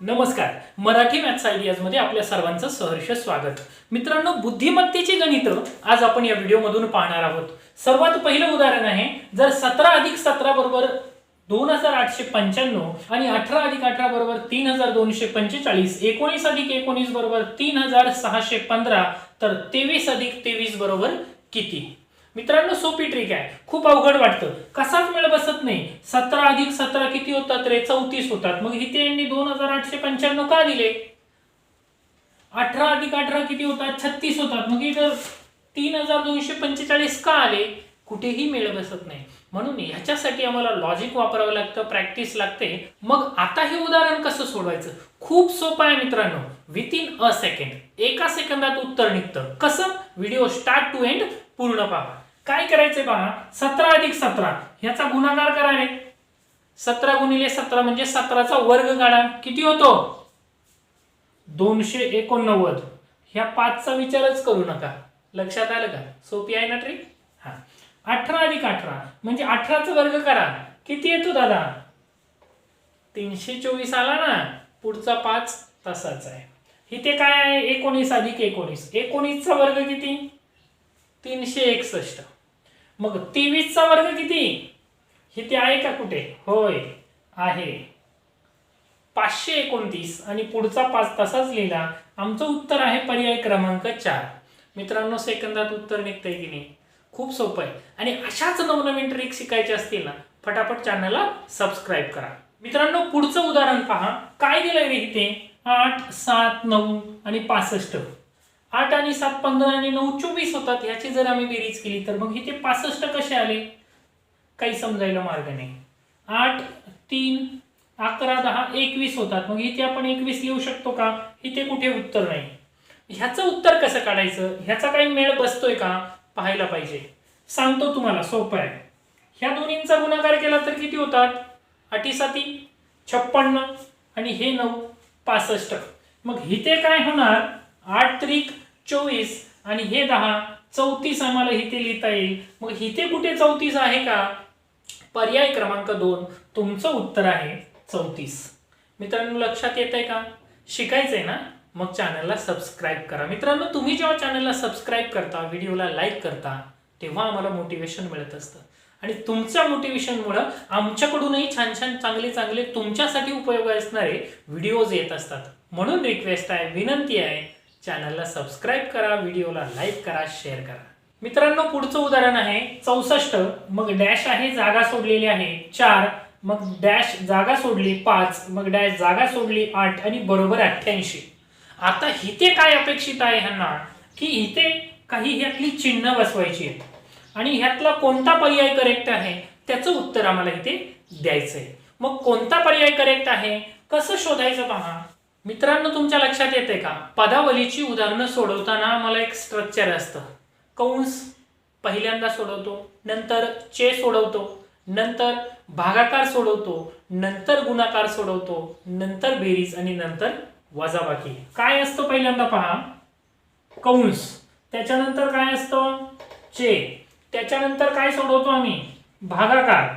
नमस्कार. मराठी मॅथ्स आयडियाजमध्ये आपल्या सर्वांचं सहर्ष स्वागत. मित्रांनो बुद्धिमत्तेची गणितं आज आपण या व्हिडिओमधून पाहणार आहोत. सर्वात पहिलं उदाहरण आहे जर सतरा अधिक सतरा बरोबर दोन हजार आठशे पंच्याण्णव आणि अठरा अधिक अठरा बरोबर तीन हजार दोनशे पंचेचाळीस एकोणीस अधिक एकोणीस बरोबर तीन हजार सहाशे पंधरा तर तेवीस अधिक तेवीस बरोबर किती? मित्रांनो सोपी ट्रिक आहे. खूप अवघड वाटतं. कसाच मेळ बसत नाही. सतरा अधिक सतरा किती होतात रे? चौतीस होतात. मग इथे यांनी दोन हजार आठशे पंच्याण्णव का दिले? अठरा अधिक अठरा किती होतात? छत्तीस होतात. मग इथं तीन हजार दोनशे पंचेचाळीस का आले? कुठेही मेळ बसत नाही. म्हणून ह्याच्यासाठी आम्हाला लॉजिक वापरावं लागतं प्रॅक्टिस लागते. मग आता हे उदाहरण कसं सोडवायचं? खूप सोपं आहे मित्रांनो. विथ इन अ सेकंड एका सेकंदात उत्तर निघतं. कसं? व्हिडिओ स्टार्ट टू एंड पूर्ण पहा. काय करायचंय पहा सतरा अधिक सतरा. ह्याचा गुणाकार करा रे. सतरा गुणिले सतरा म्हणजे सतराचा वर्ग काढा किती होतो? दोनशे एकोणनव्वद. ह्या पाचचा विचारच करू नका. लक्षात आलं का? सोपी आहे ना ट्रिक हा. अठरा अधिक अठरा म्हणजे अठराचा वर्ग करा. किती येतो दादा? तीनशे चोवीस आला ना. पुढचा पाच तसाच आहे. इथे काय आहे? एकोणीस अधिक एकोणीस. एकोणीसचा वर्ग किती? तीनशे एकसष्ट. मग तेवीसचा वर्ग किती? इथे आहे का कुठे? होय आहे. पाचशे एकोणतीस आणि पुढचा पाच तसाच लिहिला. आमचं उत्तर आहे पर्याय क्रमांक चार. मित्रांनो सेकंदात उत्तर निघतंय की नाही? खूप सोपं आहे. आणि अशाच नवनवीन ट्रिक शिकायचे असतील ना फटाफट चॅनलला सबस्क्राईब करा. मित्रांनो पुढचं उदाहरण पहा. काय दिलंय रे इथे? आठ सात नऊ आणि पासष्ट. आठ आणि सात पंधरा आणि नऊ चोवीस होतात याची जर आम्ही बेरीज केली तर मग इथे पासष्ट कसे आले? काही समजायला मार्ग नाही. आठ तीन अकरा दहा एकवीस होतात. मग इथे आपण एकवीस लिहू शकतो का? इथे कुठे उत्तर नाही. ह्याचं उत्तर कसं काढायचं? ह्याचा काही मेळ बसतोय का? पाहायला पाहिजे. सांगतो तुम्हाला सोपं आहे. ह्या दोन्हींचा गुणाकार केला तर किती होतात? अटी साती छप्पन्न आणि हे नऊ पासष्ट. मग इथे काय होणार? आठ त्रिक चोवीस आणि हे दहा चौतीस आम्हाला इथे लिहिता येईल. मग इथे कुठे चौतीस आहे का? पर्याय क्रमांक दोन तुमचं उत्तर आहे चौतीस. मित्रांनो लक्षात येत आहे का? शिकायचंय ना? मग चॅनलला सबस्क्राईब करा. मित्रांनो तुम्ही जेव्हा चॅनलला सबस्क्राईब करता व्हिडिओला लाईक करता तेव्हा आम्हाला मोटिवेशन मिळत असतं. आणि तुमच्या मोटिवेशनमुळं आमच्याकडूनही छान छान चांगले चांगले तुमच्यासाठी उपयोग असणारे व्हिडिओज येत असतात. म्हणून रिक्वेस्ट आहे विनंती आहे चॅनलला सबस्क्राईब करा व्हिडिओला लाईक करा शेअर करा. मित्रांनो पुढचं उदाहरण आहे चौसष्ट मग डॅश आहे जागा सोडलेली आहे चार मग डॅश जागा सोडली पाच मग डॅश जागा सोडली आठ आणि बरोबर अठ्ठ्याऐंशी. आता इथे काय अपेक्षित आहे ह्यांना? की इथे काही ह्यातली चिन्ह बसवायची आहेत. आणि ह्यातला कोणता पर्याय करेक्ट आहे? त्याचं उत्तर आम्हाला इथे द्यायचं आहे मग कोणता पर्याय करेक्ट आहे? कसं शोधायचं पहा? मित्रांनो तुमच्या लक्षात येते का? पदावलीची उदाहरणं सोडवताना मला एक स्ट्रक्चर असतं. कंस पहिल्यांदा सोडवतो नंतर चे सोडवतो नंतर भागाकार सोडवतो नंतर गुणाकार सोडवतो नंतर बेरीज आणि नंतर वजाबाकी. काय असतं पहिल्यांदा पहा. कंस. त्याच्यानंतर काय असतं? चे. त्याच्यानंतर काय सोडवतो आम्ही? भागाकार.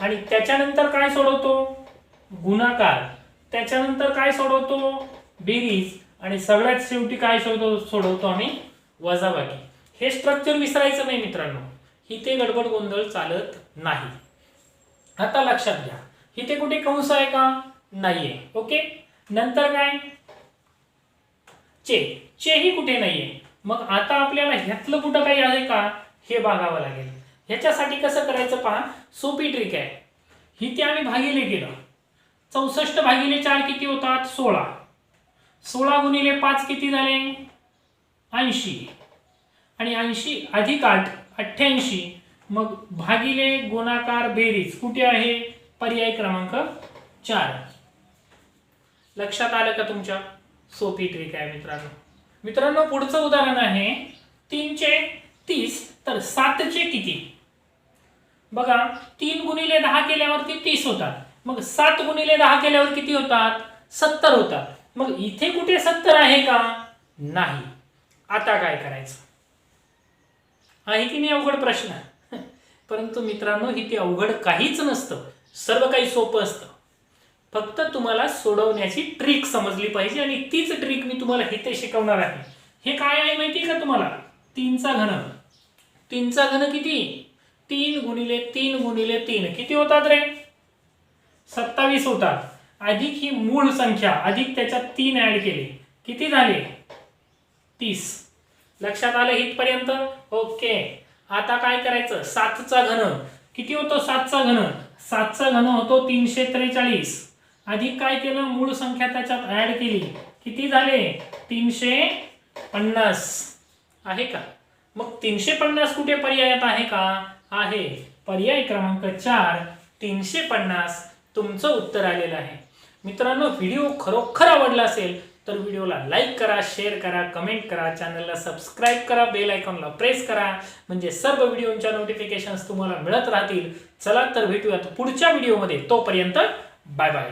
आणि त्याच्यानंतर काय सोडवतो? गुणाकार. त्याच्यानंतर काय सोडवतो? बेरीज. आणि सगळ्यात शेवटी काय सोडवतो सोडवतो आम्ही? वजाबाकी. हे स्ट्रक्चर विसरायचं नाही मित्रांनो. इथे गडबड गोंधळ चालत नाही. आता लक्षात घ्या. इथे कुठे कंस आहे का? नाहीये. ओके? नंतर काय? चे. चे ही कुठे नाहीये. मग आता आपल्याला ह्यातलं कुठं काही आहे का? हे बघावं लागेल. ह्याच्यासाठी कसं करायचं पहा? सोपी ट्रिक आहे. इथे आम्ही भागिले केलं. चौसष्ट भागिले चार किती होतात? सोळा. सोळा गुणिले पाच किती झाले? ऐंशी. आणि ऐंशी अधिक आठ अठ्ठ्याऐंशी. मग भागिले गुणाकार बेरीज कुठे आहे? पर्याय क्रमांक चार. लक्षात आलं का तुमच्या? सोपी ट्रिक आहे मित्रांनो. मित्रांनो पुढचं उदाहरण आहे तीनचे तीस तर सातचे किती? बघा तीन गुणिले दहा केल्यावरती तीस होतात. मग सात गुणिले दहा केल्यावर किती होतात? सत्तर होतात. मग इथे कुठे सत्तर आहे का? नाही. आता काय करायचं? आहे की नाही अवघड प्रश्न? परंतु मित्रांनो इथे अवघड काहीच नसतं. सर्व काही सोपं असतं. फक्त तुम्हाला सोडवण्याची ट्रिक समजली पाहिजे आणि तीच ट्रिक मी तुम्हाला इथे शिकवणार आहे. हे काय आहे माहिती का तुम्हाला? तीनचा घन. तीनचा घन किती? तीन गुणिले तीन गुणिले तीन. किती होतात रे? सत्तावीस होतात अधिक ही मूळ संख्या अधिक त्याच्यात तीन ऍड केले. किती झाले? तीस. लक्षात आलं इथपर्यंत? ओके. आता काय करायचं? सातचा घन. किती होतो सातचा घन? सातचा घन होतो तीनशे त्रेचाळीस. अधिक काय केलं? मूळ संख्या त्याच्यात ऍड केली. किती झाले? तीनशे पन्नास. आहे का? मग तीनशे पन्नास कुठे पर्यायात आहे का? आहे. पर्याय क्रमांक चार तीनशे पन्नास तुमचं उत्तर आलेलं आहे. मित्रांनो व्हिडिओ खरोखर आवडला असेल तर व्हिडिओला लाईक करा शेअर करा कमेंट करा चॅनलला सबस्क्राईब करा बेल आयकॉनला प्रेस करा. म्हणजे सर्व व्हिडिओच्या नोटिफिकेशन्स तुम्हाला मिळत राहतील. चला तर भेटूयात पुढच्या व्हिडिओमध्ये. तोपर्यंत बाय बाय